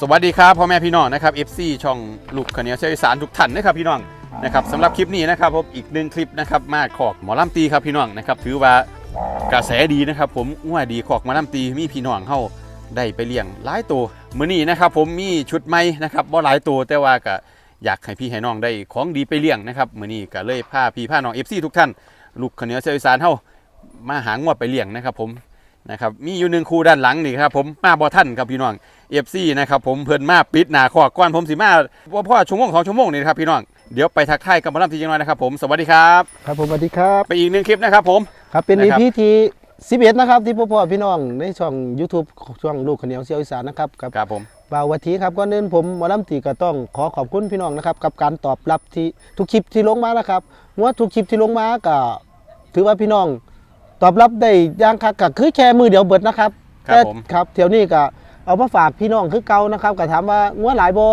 สวัสดีครับพ่อแม่พี่น้องนะครับ FC ช่องลูกขเนียวเชยสารทุกท่านนะครับพี่น้องนะครับสำหรับคลิปนี้นะครับผมอีกหนึ่งคลิปนะครับมาขอกหมอลำตีครับพี่น้องนะครับถือว่ากระแสดีนะครับ ผมว่าดีขอกหมอลำตีมีพี่น้องเฮาได้ไปเลี้ยงหลายตัวมื้อนี้นะครับผมมีชุดใหม่นะครับบ่หลายตัวแต่ว่าก็อยากให้พี่ให้น้องได้ของดีไปเลี้ยงนะครับมื้อนี้ก็เลยพาพี่พาน้อง FC ทุกท่าน ลูกขเนียวเชยสารเฮามาหางวดไปเลี้ยงนะครับผมนะครับมีอยู่หนึ่งคู่ด้านหลังนี่ครับผมมาบ่ทันครับพี่น้อง เอฟซีนะครับผมเพิ่นมาปิดหนาขอกก่อนผมสิมาว่าพ่อชั่วโมงสองชั่วโมงนี่นะครับพี่น้องเดี๋ยวไปทักทายกับหมอลำทีจังหน่อยนะครับผมสวัสดีครับครับผมสวัสดีครับไปอีกหนึ่งคลิปนะครับผมครับเป็นนะอีครับพีที่11นะครับที่พ่อพ่อพี่น้องในช่อง YouTube ของช่องลูกขาวเหนียวเสียวอีสานนะครับกับครับผมบ่าววัทีครับก่อนอื่นผมหมอลำตีก็ต้องขอขอบคุณพี่น้องนะครับกับการตอบรับที่ทุกคลิปที่ลงมานะครับว่าทุกคลิปที่ลงมาก็ถือว่าพี่น้อง ตอบรับได้อย่างคักก็คือแค่มือเดียวเบิดนะครับครับแต่ผมครับเที่ยวนี้ก็ เอามาฝากพี่น้องคือเก่านะครับก็ถามว่างัวหลายบ่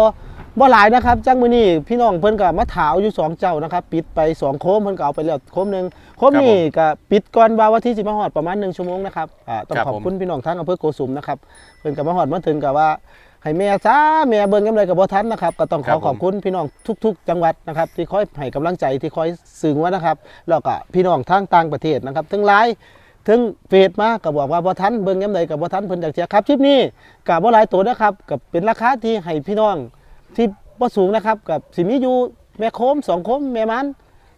บ่หลายนะครับจังมื้อนี้พี่น้องเพิ่นก็มาถาวอยู่สองเจ้านะครับปิดไปสองโคมเพิ่นก็เอาไปแล้วโคมหนึงโคมนี้ก็ปิดก่อนว่าวันที่สิมาฮอดประมาณ 1 ชั่วโมงนะครับอ่าต้องครับขอบผมคุณพี่น้องทั้งอำเภอโกสุมนะครับเพิ่นก็มาฮอดมาถึงก็ว่าให้แม่จ้าแม่เบิ่งกำไรกับบ่ทันนะครับ ก็ต้องขครัอบผมขอบคุณพี่น้องทุก ๆ จังหวัดนะครับ ที่คอยให้กำลังใจที่คอยสื่อว่านะครับแล้วก็พี่น้องทางต่างประเทศนะครับทั้งไลน์ ถึงเฟซมาก็บอกว่าบ่ทันเบิ่งยามใดก็บ่ทันเพิ่นอยากเสียครับคลิปนี้ก็บ่หลายตัวนะครับก็เป็นราคาที่ให้พี่น้องที่บ่สูงนะครับกับสิมีอยู่แม่โคมสองโคมแม่มัน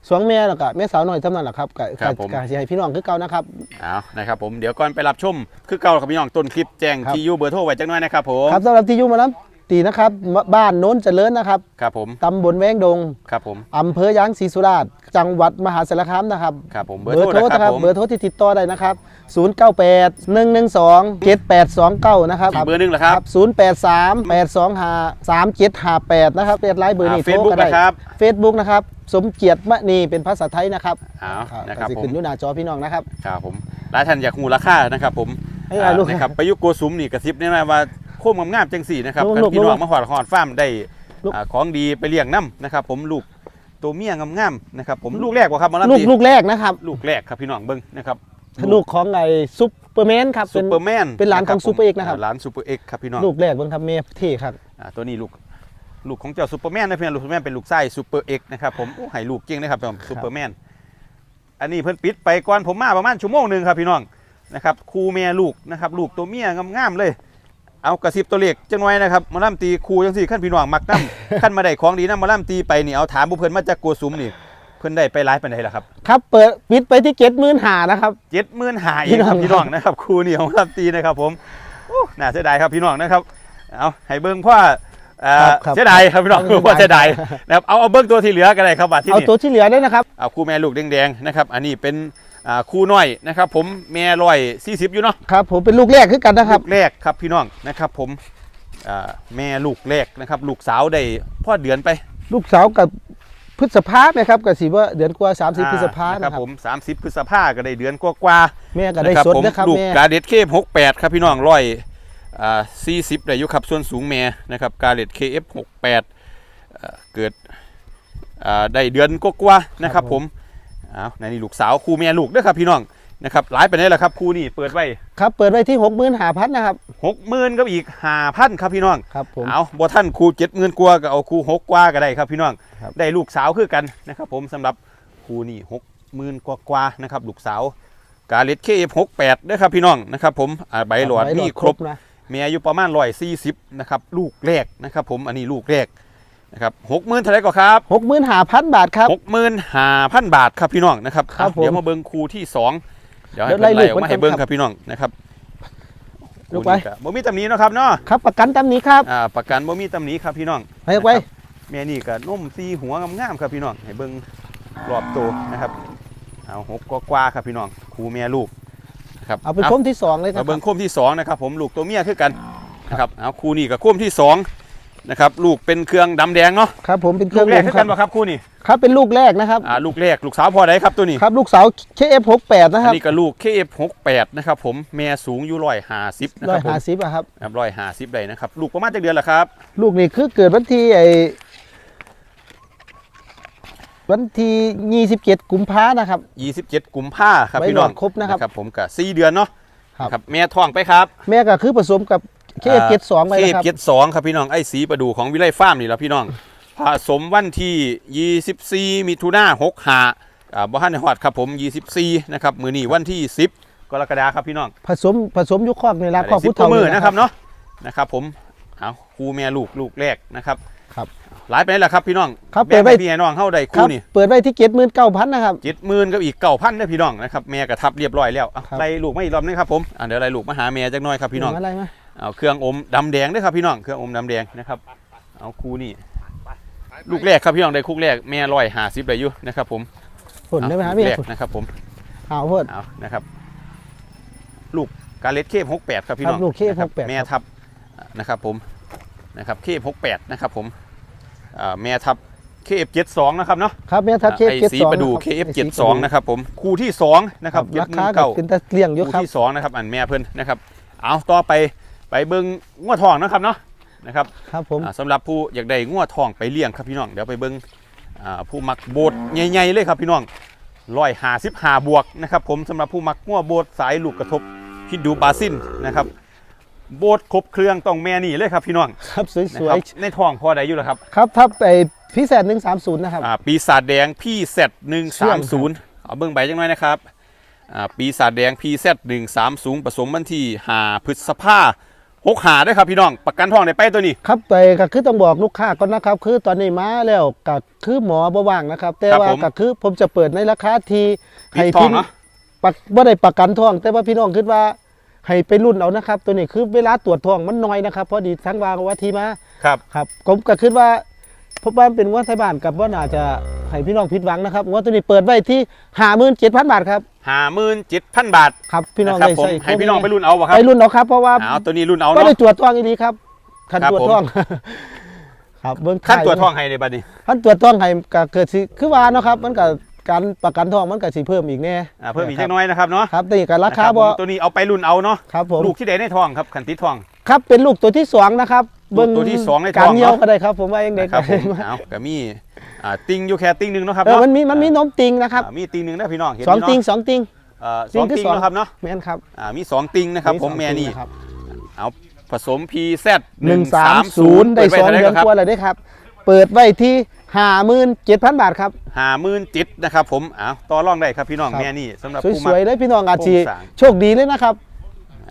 สองแม่แล้วก็แม่สาวน้อยเท่านั้นแหละครับก็ครับผม ก็สิให้พี่น้องคือเก่านะครับ เอานะครับผมเดี๋ยวก่อนไปรับชมคือเก่าครับพี่น้องต้นคลิปแจ้งครับ ที่อยู่เบอร์โทรไว้จังหน่อยนะครับผม ครับสำหรับที่อยู่มาแล้ว ตีนะครับบ้านโน้นเจริญนะครับครับผมตำบลแวงดงครับผมอำเภอยางศรีสุราษฎร์จังหวัดมหาสารคามนะครับครับผมเบเบออร์ร์โทโทรรนะนะคครัรับบผมเบอร์โทรที่ติดต่อได้นะครับ 098 112 7829 นะครับอีกเบอร์หนึงเหรอครับ 083 825 3758 นะครับเรียดไลน์เบอร์นี้เฟโทซรบุ๊กก็ได้นะครับ Facebook นะครับสมเกียรติมณีเป็นภาษาไทยนะครับเอาอ่านะครับก็สิผมขึ้นอยู่หน้าจอพี่น้องนะครับครับผมหลายท่านอยากหูราคานะครับผมเอ้ยอะลูกนะครับไปอยุโกสุมนี่กระซิบแน่นอนว่าโค้มงามๆจังสี่นะครับลูกกันลูกพี่น้ลูองกมาหอดหอดฟาร์มได้ลูกอ่าของดีไปเลี้ยงน้ำนะครับ ผมลูกตัวเมียงามๆนะครับผมลูกแรกว่าครับหมาลัลูกตีลูกแรกนะครับลูกแรกครับพี่น้องเบิ้งนะครับลูกของไอ้ซุปเปอร์แมนครับซูเป็นเปอร์แมนเป็นหลานของผมซูเปอร์เอ็กซ์นะครับาหลานซูเปอร์เอ็กซ์ครับพี่น้องลูกแรกเบิ่งครับเมฟที่ครับอ่าตัวนี้ลูกลูกของเจ้าซูเปอร์แมนนะเพื่อนลูกซูเปอร์แมนเป็นลูกไส้ซูเปอร์เอ็กซ์นะครับผมโอ้ให้ลูกเก่งนะครับผมซูเปอร์แมนอันนี้เพิ่นปิดไปก่อนผมมาประมาณชั่วโมงหนึ่งครับพี่น้องนะครับครูเมียลูกนะครับลูกตัวเมียงามๆเลย เอากระซิบตัวเลขจังไว้นะครับหมาล่ำตีครูจังสี่ขั้นพี่น้องมักน้ำขั้นมาได้ของดีนะหมาล่ำตีไปนี่เอาถามบุเพิ่นมาจากกัวสุมนี่เพิ่นได้ไปไลฟ์ไปไหนล่ะครับครับเปิดปิดไปที่เจ็ดหมื่นหานะครับเจ็ดหมื่นหาเอพี่งน้องครับพี่น้องนะครับครูนี่ของหมาล่ำตีนะครับผมโอ้น่าเสียดายครับพี่น้องนะครับเอาให้เบิ่งพ่อเอ่อครับครับเสียดายครับพี่น้องเสียดายว่าเสียดายนะครับเอาเอาเบิ่งตัวที่เหลือกันเลยครับบัดที่เอานี่ตัวที่เหลือด้วยนะครับเอาคู่แม่ลูกแดงๆนะครับอันนี้เป็นอ่า คู่น้อยนะครับ ผมแม่ร้อยสี่สิบอยู่เนาะครับผมเป็นลูกแรกคือกันนะครับลูกแรกครับพี่น้องนะครับ ผมอ่าแม่ลูกแรกนะครับ ลูกสาวได้พ่อเดือนไป ลูกสาวกับพฤษภาไหมครับกับสีว่าเดือนกว่า 30 พฤษภาอ่นะครับผม 30 พฤษภาก็ได้เดือนกว่าๆแม่ก็ได้นะครับสดผมนะครับลูกแม่กาเด็ดเคฟ68ครับพี่น้องร้อยอ่า40ได้อยู่ครับส่วนสูงแม่นะครับกาเด็ดเคฟ68เอ่อเกิดอ่าได้เดือนกว่าๆนะครับผม อ้าวนี่ลูกสาวครูแม่ลูกเด้อครับพี่น้องนะครับหลายไปไหนล่ะครับครูนี่เปิดไว้ครับเปิดไว้ที่6 5 0 0 0นะครับ60,000กับอีก5,000ครับพี่น้องครับผมเอาบ่ท่านครูเจ็ดหมื่นกว่าก็เอาครูหกกว่าก็ได้ครับพี่น้องครับได้ลูกสาวคือกันนะครับผมสำหรับครูนี่หกหมื่นกว่ากว่านะครับลูกสาวกาเลตเคเอฟหกแปดด้วยครับพี่น้องนะครับผมอ่าใบหลอดใบมีครบนะมีอายุประมาณร้อยสี่สิบนะครับลูกแรกนะครับผมอันนี้ลูกแรก นะครับหกหมื่นเท่าไหรก็ครับหกหมื่นห้าพันบาทครับหกหมื่นห้าพันบาทครับพี่น้องนะครับครับอะเดี๋ยวผมมาเบิ้งครูที่สองเดี๋ยวให้เดี๋ยวเพิ่นไล่ไล่อลูอกกมาเพิ่นให้เบิ้งก่อนคครัรับบพี่น้องนะครับลูกไปคู่นี้บ่มีตำหนิเนาะครับเนาะครับประกันตามนี้ครับอ่าประกันบ่มีตำหนิครับพี่น้องให้ไว้นะครับแม่นี่ก็นุ่มซีหัวงามๆครับพี่น้องให้เบิ่งรอบตัวนะครับเอาหกกว่าๆครับพี่น้องครูแม่ลูกนะครับเอาเป็นโคมที่สองเลยครัมาบเบิ่งโคมที่สองนะครับผมลูกตัวเมียคือกันนะครับเอาครูนี่กับโคมที่สอง นะครับลูกเป็นเครื่องดำแดงเนาะครับผมเป็นเคลูรื่องกแรกลคือมคกัรันบป่ะครับครูนี่ครับเป็นลูกแรกนะครับอ่าลูกแรกลูกสาวพอไดครับตัวนี้ครับลูกสาว KF68 นะคอัรันบนี้ก็ลูก KF68 นะครับผมแม่สูงอยู่ร้อยห้าสิบนะร้คอรัยบผมห้าสิบอะครับ ครับร้อยห้าสิบได้นะครับลูกประมาณจักเดือนละครับลูกนี่คือเกิดวันที่ไอวันที่ 27 กุมภานะครับ27กุมภาครับใบพี่น้องหลอดครบนะครับผมกับสี่เดือนเนาะครับครับแม่ท้องไปครับ แม่ก็คือผสมกับ เคฟเจ็ดสองไปเคนะฟครับเจ็ดสองครับพี่น้องไอ้สีประดูของวิไลฟาร์มนี่แหละพี่น้องผสมวันที่ 24 มิถุนา6หาอ่าบ่ทันได้ฮอดครับผม 24 นะครับ มื้อนี้วันที่ 10 กรกฎาคมครับพี่น้อง ผสมผสมอยุคอกในร้านคอกสิพุทบธเฒ่ามือนี่นะครับเนาะนะครับผมเอาคู่แม่ลูกลูกแรกนะครับครับหลายไปแล้วครับพี่น้องครับแบ่งเปิดไว้ให้พี่ให้น้องเฮาได้ครัคู่บนี่เปิดไว้ที่เจ็ดหมื่นเก้าพันนะครับ70,000กับอีก9,000เด้อพี่น้องนะครับแม่กระทับเรียบร้อยแล้วเอาครับไล่ลูกมาอีกรอบนึงครับผมอะเดี๋ยวไล่ลูกมาหาแม่จักหน่อยครับพี่น้องอะไรมา เอาเครื่องอมดำแดงด้วยครับพี่น้องเครื่องอมดำแดงนะครับ เอาคูนี่ลูกแรกครับพี่น้องได้คู่แรกแม่ร้อยหาสิบได้อยู่นะครับผมผลได้ไหมเอาฮะลูพี่กแรกนะครับผมเอาเพิ่นเอานะครับ ลูกกาเลตเคฟหกแปดครับพี่น้องลูกเคฟนะครับ68แม่ทับนะครับผมนะครับเคฟหกแปดนะครับผมแม่ทับเคฟเจ็ดสองนะครับเนาะครับแม่ทับเคฟเจ็ดสีสองประดูเคฟเจ็ดสองนะครับผมคู่ที่สองนะครับราหมื่คาเก้าเป็นตะเลียงอยู่คู่ครับที่สองนะครับอันแม่เพิ่นนะครับ เอาต่อไป ไปเบิ้งงวดทองนะครับเนาะนะครับครับผมอ่าสำหรับผู้อยากได้งวดทองไปเลี้ยงครับพี่น้องเดี๋ยวไปเบิ้งอ่าผู้มักโบดใหญ่ๆเลยครับพี่น้องร้อยหาสิบหาบวกนะครับผมสำหรับผู้มักงวดโบดสายลูกกระทบคิดดูบาซินนะครับโบดครบเครื่องต้องแม่นี่เลยครับพี่น้องครับสนะวครัยบในทองพอได้อยู่แล้วครับ ๆครับทับไอพิเศษหนึ่งสามศูนย์นะครับ อ่าปีศาจแดงพี่เซตหนึ่งเชื่สาอมมคศูรันย์บ เอาเบิ้งใบจังหน่อยนะครับอ่าปีศาจแดงพี่เซตหนึ่งสามศูนย์ผสมวันที่หาพฤษภา หกหาด้วยครับพี่น้องประกันทองได้ไปตัวนี้ ครับไปก็คือต้องบอกลูกค้าก่อนนะครับ คือตอนนี้มาแล้วก็คือหมอบ่ว่างนะครับ แต่ครับว่าผมก็คือผมจะเปิดในราคาที่ปิดทองพี่เนาะปักบ่ได้ประกันทอง แต่ว่าพี่น้องคิดว่าให้ไปรุ่นเอานะครับ ตัวนี้คือเวลาตรวจทองมันน้อยนะครับพอดีทั้งวางว่าทีมาครับครับผมก็คิดว่า พบว่าเป็นงวดไทยบ้านกับว่าน่าจะให้พี่น้องผิดหวังนะครับงวดตัวนี้เปิดไว้ที่ห้าหมื่นเจ็ดพันบาทครับหาหมื่นเจ็ดพันบาทครับพี่น้องนะครับได้ผมใส่ให้พี่น้องไปรุ่นเอาบ่ครัไปบรุ่นเอาครับเพราะว่าเอาตัวนี้รุ่นเอาไม่เนาะได้ตรวจทองอีดีครับคันครับตรวจผมทองครับเบื้องขั้นตัวจทองให้ในบัดนี้ขั้นตรวจทองให้ก็เกิดสิคือว่าเนาะครับมันก็การประกันทองมันก็สิเพิ่มอีกแน่อ่าเพิ่มอีกเล็กน้อยนะครับเนาะครับแต่ก็ราคานะบ่ผมตัวนี้เอาไปรุ่นเอาเนาะครับผมลูกที่ได้ในทองครับขันติดทองครับเป็นลูกตัวที่สองนะครับ ลูกตัวที่สองในท้กาอรงเยี่ยวเนาะก็ได้ครับ ผมว่ายังเด็กนะครับผมเอาก็มีอ่าติงอยู่แค่ติงหนึ่งเนาะครับเออเนาะมันมีมันมีนมติงนะครับอ่ามีติงหนึ่งนะพี่น้องเห็นสองเนาะติงสองติง เอ่อติสองงคือติงสอง เนาะครับเนาะแม่นครับอ่ามีสองติงนะครับ ผมสองแม่ติงนี่ะครับเอาผสม PZ หนึ่งสามศูนย์ได้สองเดือนกว่าเลยได้ครับ เปิดไว้ที่ห้าหมื่นเจ็ดพันบาทครับหามื่นจิตนะครับผมเอาต่อรองได้ครับพี่น้องครับ แม่นี่สำหรับสผู้มักวยๆเลยพี่น้องอาชีโครงสร้าง โชคดีเลยนะครับ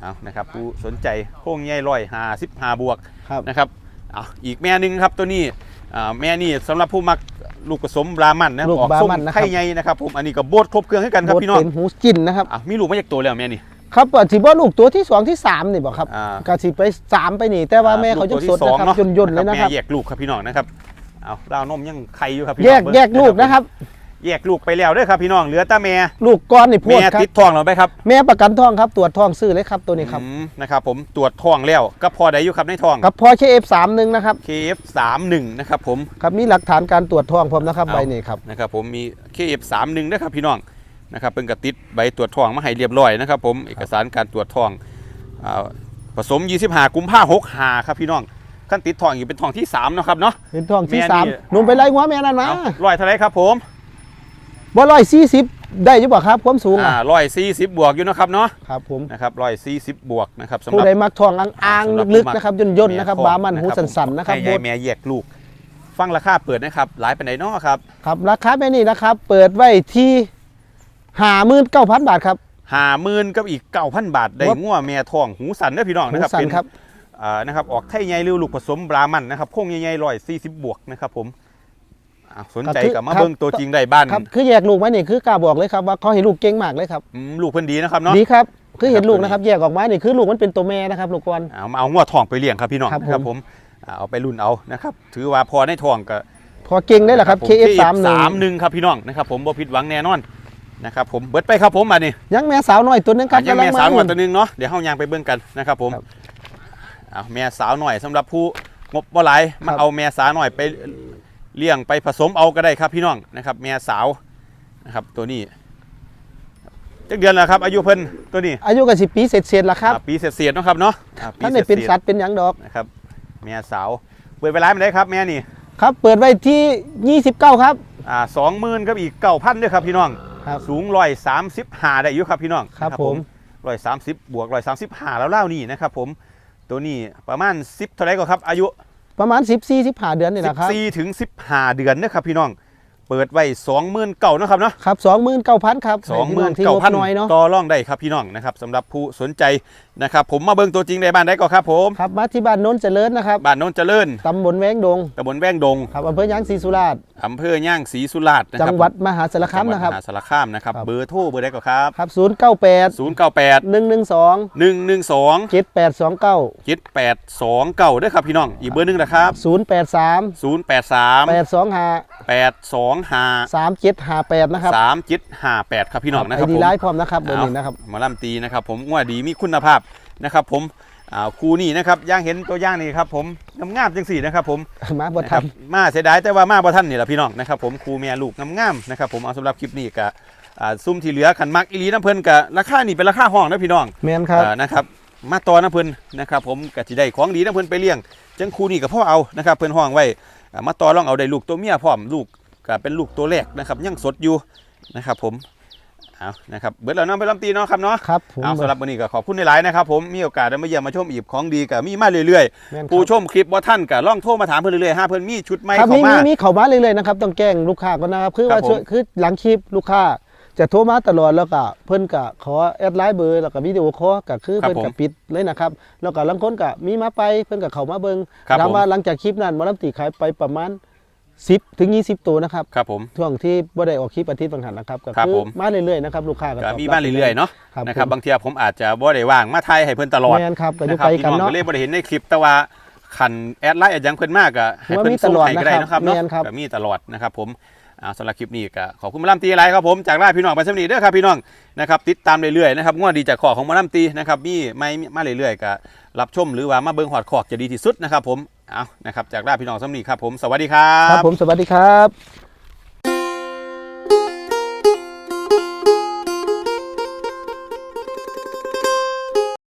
เอานะครับผู้สนใจโค้งใหญ่ร้อยหาสิบหาบวกครับ นะครับเอาอีกแม่หนึ่งครับตัวนี้อ่าแม่นี่สำหรับผู้มักลูกผสมบรามันนะลูกออกบราส้มมันนะครับ ไข่ใหญ่นะครับผมอันนี้ก็โบดครบเครื่องให้กันครับโบทพี่น้องเป็นหูจินนะครับ อะมีลูกมาจากตัวแล้วแม่นี่ ครับอะสิบ่ลูกตัวที่สองที่สามนี่บอกครับอ่า ก็สิไปสามไปนี่ แต่ว่าแม่เขาจะสดนะครับย่นย่นๆเลยนะครับ แม่แยกลูกครับพี่น้องนะครับเอาราวนมยังไข่อยู่ครับพี่แยน้กองแยกลูกนะครับ แยกลูกไปแล้วเด้วยครับพี่น้องเหลือแต่แม่ลูกก้อนนี่พูแม่ดครับติดทองเราไปครับแม่ประกันทองครับตรวจทองซื้อเลยครับตัวนี้ครับอืมนะครับผมตรวจทองแล้วก็พอได้อยู่ครับในทองกับพอเคเอฟสามหนึ่งนะครับ KF31 นะครับผมครับมีหลักฐานการตรวจทองผมนะครับเอาใบนี้ครับนะครับผมมี KF31 นะครับพี่น้องนะครับเป็นกระติดใบตรวจทองมาให้เรียบร้อยนะครับผมเอกสารการตรวจทองอ่าผสม 25 กุมภาพันธ์65ครับพี่น้องขั้นติดทองอยู่เป็นทองที่3เนาะครับเนาะ เป็นทองที่แม่นี่ สามหนุ่มไปไล่หัวแม่นั่นมาเอาร้อยเท่าไหรครับผม บ่ร้อยสี่สิบได้อยุบ่ครับความสูงอ่าอะร้อยสี่สิบบวกอยู่นะครับเนาะครับผมนะครับร้อยสี่สิบบวกนะครับสำหผู้รับ ใดมักทองอ่างสำหรับๆลึกผู้มักๆนะครับย่นย่นๆนะครับแทองบามันหูสันๆนะครับให้โบใหญ่ดแม่แยกลูก ฟังราคาเปิดนะครับ หลายไปไหนเนาะครับครับราคาแม่นี่นะครับ เปิดไว้ที่ห้าหมื่นเก้าพันบาทครับ หาหมื่นกับอีกเก้าพันบาท ได้ครับงัวแม่ทองหูสันเด้อพี่น้องหูนะครับสันเป็นครับ อ่านะครับออกไทยใหญ่หรือลูกผสมบรามันนะครับโค้งใหญ่ๆร้อยสี่สิบบวกนะครับผม อ่าสนใจกับมาเบิ่งตัวจริงได้บ้านครับคือแยกลูกไว้นี่คือกล้าบอกเลยครับว่าเขาเห็นลูกเก่งมากเลยครับอืมลูกเพิ่นดีนะครับเนาะดีครับคือเห็นครับลูกนะครับแยกออกมานี่คือลูกมันเป็นตัวแม่นะครับลูกกวนเอามาเอางัวทองไปเลี้ยงครับพี่น้องครับนะครับผมอ่าเอาไปรุ่นเอานะครับถือว่าพอในทองก็พอเก่งได้แหละครับผม KF 3สามหนึ่งครับพี่น้องนะครับผมบ่ผิดหวังแน่นอนนะครับผมเบิดไปครับผมมานี่1ยังแม่สาวน้อยตัวหนึงครับอะยังแม่กำลัสาวหน่อยมาตัวหนึงเนาะเดี๋ยวเฮายางไปเบิ่งกันนะครับผมครับเอาแม่สาวหน่อยสำหรับผู้งบบ่หลายมาครับเอาแม่สาวหน่อยไป เลี้ยงไปผสมเอาก็ได้ครับพี่น้องนะครับแม่สาวนะครับตัวนี้จักเดือนแล้วครับ อายุเพิ่นตัวนี้อายุกันสิปีเสร็จๆแล้วครับอ่าปีเศษๆเนาะครับเนาะอ่าปีท่านได้เป็นศษๆสัตว์เป็นหยังดอกนะครับแม่สาวเปิดไปร้านไม่ได้ครับแม่นี่ครับ เปิดไว้ที่ 29 ครับอ่าสองหมื่นกับอีกเก้าพันด้วยครับพี่น้องครับสูงร้อยสามสิบห้าได้อยู่ครับพี่น้องครับนะผมร้อยสามสิบบวกร้อยสามสิบห้าแล้วเล่านี่นะครับผมตัวนี้ประมาณ10เท่าไหรก็ครับอายุ ประมาณ 14 15เดือนนี่แหละครับ14ถึง15 เดือนนะครับพี่น้อง เปิดไว้20,000เก่านาะครับเนาะครับ29,000ครับให้พี่น้องที่งบน้อยเนาะ29,000ต่อรองได้ครับพี่น้องนะครับสำหรับผู้สนใจนะครับผมมาเบิ่งตัวจริงในบ้านได้ก็ครับผมครับมาที่บ้านโน้นเจริญนะครับบ้านโนนเจริญตำบลแวงดงตำบลแว้งดงครับอำเภอยางศรีสุราษฎร์อำเภอย่างศรีสุราษฎร์นะคจัรับงหวัดมหาสารคามนะครับจังหวัดมหาสารคามนะครับครับเบอร์โทรเบอร์ได้ก็ครับครับ098 098 112 112 7829 7829ด้วยครับพี่น้องอีกเบอร์หนึงนะครับ083 083 825 825 3758นะครับ3758ครับพี่น้องนะคไอรับดีผมไลน์พร้อมนะครับเบอร์นี้นะครับหมาล่ำตีนะครับผมงวดดีมีคุณภาพนะครับผมอ่าครูนี่นะครับย่างเห็นตัวย่างนี่ครับผมงามๆจังสี่นะครับผมมาบ่นะคทัรันมาเสียดายแต่ว่ามาบ่ท่านนี่แหละพี่น้องนะครับผมครูเมียลูกงามๆนะครับผมเอาสำหรับคลิปนี้ก็อ่าซุ่มที่เหลือขันมักอีหลีน้ำเพิ่นก็ราคานี่เป็นราคาห้องนะพี่น้องแมนครับอ่านะครับมาต่อน้ำเพิ่นนะครับผมก็สิได้ของดีน้ำเพิ่นไปเลี้ยงจังครูนี่ก็พ่อเอานะครับเพิ่นห้องไว้อ่ามาต่อลองเอาได้ลูกตัวเมียพร้อมลูก ก็เป็นลูกตัวแรกนะครับยังสดอยู่นะครับผมเอานะครับเบิดแล้วเน้องไปลำตีเนาะครับเนาะครับผมเอาสำหรับวันนี้ก็ขอบคุณในหลายๆนะครับผมมีโอกาสได้มาเยี่ยมมาชมอีกของดีก็มีมาเรื่อยแม่นๆคผู้รับชมคลิปว่าท่านก็ล่องโทรมาถามเพิ่นเรื่อยๆฮะเพิ่นมีชุดใหม่ครับเข้ามีมามีมีเข้ามาเรื่อยๆนะครับต้องแจ้งลูกค้าก่อนนะครับคือครัว่าบผมช่วยคือหลังคลิปลูกค้าจะโทรมาตลอดแล้วก็เพิ่นก็ขอแอดไลน์เบอร์แล้วก็วิดีโอคอลก็คือครับเพิ่นก็ผมปิดเลยนะครับแล้วก็ลางคนก็มีมาไปเพิ่นก็เข้ามาเบิ่งครับถามผมว่าหลังจากคลิปนั้นหมอลำตีขายไปประมาณ 10ถึง20ตัวนะครับครับผมช่วงที่บ่ได้ออกคลิปอาทิตย์บางหันนะครับก็ครับคือผม มาเรื่อยๆนะครับลูกค้าก็ก็ตอบมีรับมาเรื่อยๆเนาะครับนะครับผมบางเทีผมอาจจะบ่ได้ว่างมาไทยให้เพิ่นตลอดแม่นครับก็อยู่นะครัไกลพี่กันน้องเนาะ ก็เลยบ่ได้เห็นในคลิปแต่ว่าขันแอดไลน์แอดหยังเพิ่นมากก็ให้ว่าเพิ่มีนส่งตลอดให้ก็ได้นะครับเนาะครับเนาะแม่นครับ ก็มีตลอดนะครับผมอ่าสำหรับคลิปนี้ก็ขอบคุณหมาล่ำตีอะไรครับผมจากไลน์พี่น้องไปสำนีเด้อครับพี่น้องนะครับติดตามเรื่อยๆนะครับงวดดีจากขอของหมาล่ำตีนะครับมีไม่มาเรื่อยๆก็รับชมหรือว่ามาเบิ่งหอดขอกจะดีที่สุดนะครับผม เอานะครับจากลาพี่น้องสำนีครับผมสวัสดีครับ ครับผมสวัสดีครับ